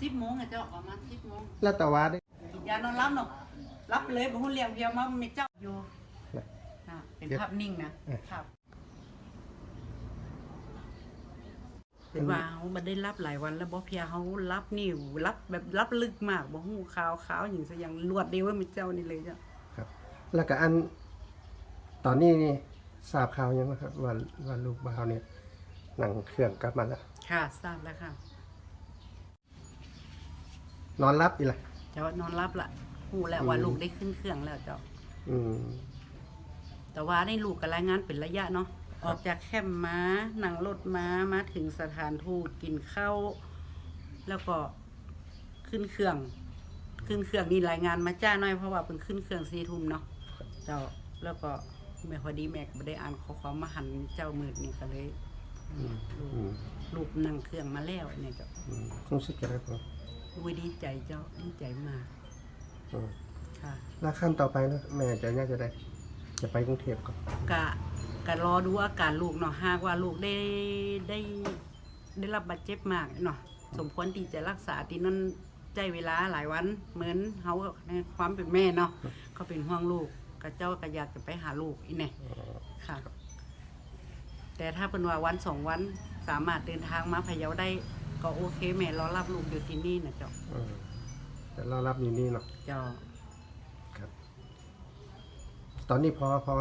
สิบโมงอะเจ้าประมาณสิบโมงแล้วแต่ว่าได้กินยานอนรับเนาะรับเลยบ่ฮู้เลี้ยงเพียวมาไม่เจ้าอยู่อะเป็นภาพนิ่งนะครับเป็นว่าเฮาบ่ได้รับหลายวันแล้วบ่เพียเฮารับนี่รับแบบรับลึกมากบ่ฮู้ข่าวข่าวหยังซะอย่างรวดเดียวว่ามีเจ้านี่เลยจ้ะครับ แล้วก็อัน ตอนนี้นี่ทราบข่าวยังนะครับว่าว่าลูกบ่าวเนี่ยนั่งเครื่องกลับมาแล้ว ค่ะทราบแล้วค่ะ นอนรับอีกละเจ้านอนรับละฮู้แล้วว่าลูกได้ขึ้นเครื่องแล้วเจ้า อืม แต่ว่าได้ลูกกับรายงานเป็นระยะเนาะ ออกจากแคมป์ม้านั่งรถม้ามาถึงสถานทูตกินข้าวแล้วก็ขึ้นเครื่อง ขึ้นเครื่องนี่รายงานมาจ้าหน่อยเพราะว่าเป็นขึ้นเครื่องสี่ทุ่มเนาะ เจ้าแล้วก็แม่พอดีแม่ก็ไม่ได้อ่านข้อความมาหันเจ้ามืดนี่ก็เลยอืม ลูกอืมลูกนั่งเครื่องมาแล้วเนี่ยเจ้าอืมรู้สึกยังไงบ้าง อุ้ยดีใจเจ้าดีใจมากอืมค่ะ แล้วขั้นต่อไปนะแม่จะน่าจะได้ จะไปกรุงเทพก่อนกะกะรอดูอาการลูกเนาะหากว่าลูกได้ได้ได้รับบาดเจ็บมากเนาะสมควรที่จะรักษาที่นั่นใจเวลาหลายวันเหมือนเขาในความเป็นแม่เนาะเขาเป็นห่วงลูกกะเจ้าก็อยากจะไปหาลูกอีเนี่ยค่ะ แต่ถ้าเป็นว่าวันสองวันสามารถเดินทางมาพะเยาได้ ก็โอเคแม่รอรับลูกอยู่ที่นี่นะเจ้าอืมแต่เรารับอยู่นี่เนาะเจ้าครับ ตอนนี้พอพอ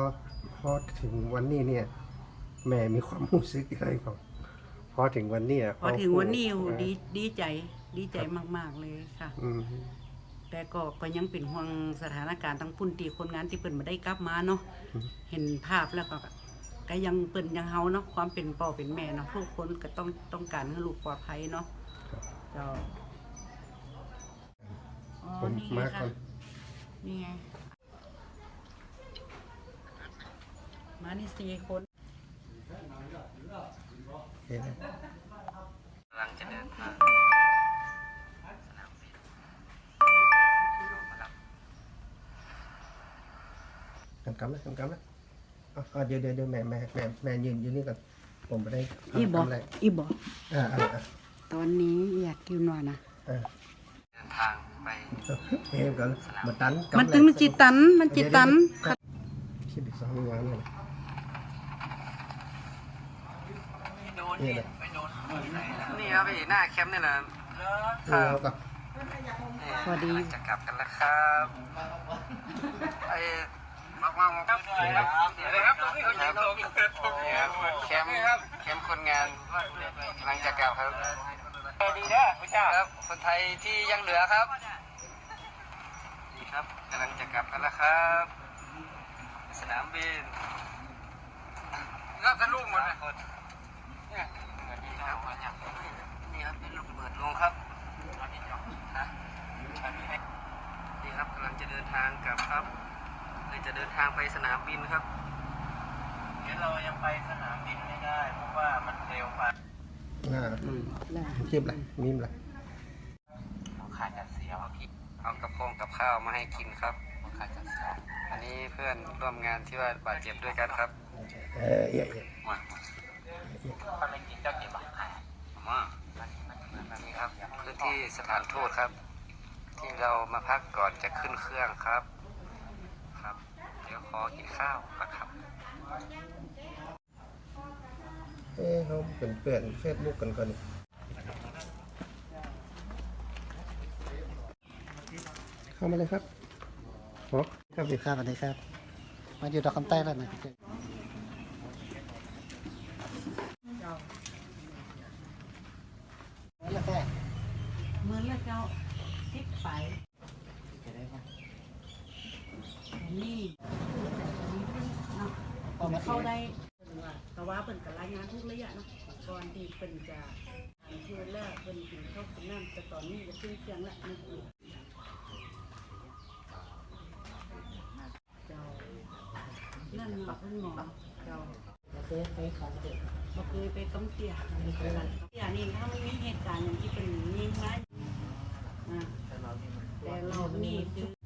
พอถึงวันนี้เนี่ย แม่มีความรู้สึกอะไรก่อนพอถึงวันนี้ะพอถึงวันนี้เออดีดีใจดีใจมากๆเลยค่ะ อืมแต่ก็ก็ยังเป็นห่วงสถานการณ์ทั้งปุ่นตีคนงานที่เปิ่นมาได้กลับมาเนาะอืมเห็นภาพแล้วก็ ก็ยังเปิ่นยังเฮาเนาะความเป็นพ่อเป็นแม่เนาะทุกคนก็ต้องต้องการให้ลูกปลอดภัยเนาะครับเจ้าอ๋อผมนี่ไงมาค่ะก่อนนี่ไงมานี่สี่คนเห็นไหมกำลังจะเดินทางสนามบินมารับกำกำนะกำกำนะ อ๋อเดี๋ยวเดี๋ยวเดี๋ยวแม่แม่แม่แม่ยืนอยู่นี่ก่อนผมไม่ได้อีบอทำอะไรอีบออ่าอ่าอ่าตอนนี้อยากกินว่านะอ่าเดินทางไปเฮ้ยก่อนมาตันกำมันตึงมันจิตันมันจิตันคิดอีกสองวันเลยโดนนี่เลยไปโดนนี่ครับพี่หน้าแคมป์นี่แหละเออแล้วก็สวัสดีจะกลับกันแล้วครับไอ้ มากมากครับครับตรงนี้เขายิงตรงนี้ครับแคมป์แคมป์คนงานกำลังจะกลับครับดีนะพี่จ้าครับคนไทยที่ยังเหลือครับดีครับกำลังจะกลับกันแล้วครับ สนามบินก็กันลูกหมดเลยเนี่ยสวัสดีครับนี่ครับเป็นลูกระเบิดลงครับฮะนี่ครับกำลังจะเดินทางกลับครับ เลยจะเดินทางไปสนามบินครับ เดี๋ยวเรายังไปสนามบินไม่ได้ เพราะว่ามันเร็วไปอ่าอืมแล้วคลิปอะไรมีมอะไรเราขาดจัดเสียวพี่เอากระพงกับข้าวมาให้กินครับขาดจัดเสียวอันนี้เพื่อนร่วมงานที่ว่าบาดเจ็บด้วยกันครับเออเอี่ยเอี่ยถ้าไม่กินเจ้าเก็บบ้างมาอันนี้ครับพื้นที่สถานทูตครับ ที่เรามาพักก่อนจะขึ้นเครื่องครับครับเดี๋ยวข อกินข้าวก่อนครับเอ้เขาเป็นเพื่อนเฟซบุ๊กกันก่อนนี่เข้ามาเลยครับโอ้ครับพี่ครับสวัสดีครับ มาอยู่ดอกคำใต้แล้วนะแล้วแต่มือแล้วเจ้าซิปไป จะได้ป่ะ นี่เนามาเข้าได้แต่ว่าเป็นกับรายงานทุกระยะเนาะก่อนที่เป็นจะทำคือแล้วเป็นถึงเข้ากินน้ำแต่ตอนนี้จะขึ้นเครื่องแล้วนี่คือเจ้านั่นหมอเพิ่งหมอเจ้าเคยไปของเด็กบ่เคยไปกำเตียเตียนี่ถ้าไมันมีเหตุการณ์อย่างที่เป็นยิงนะอ่แต่เรานี่คือไปที่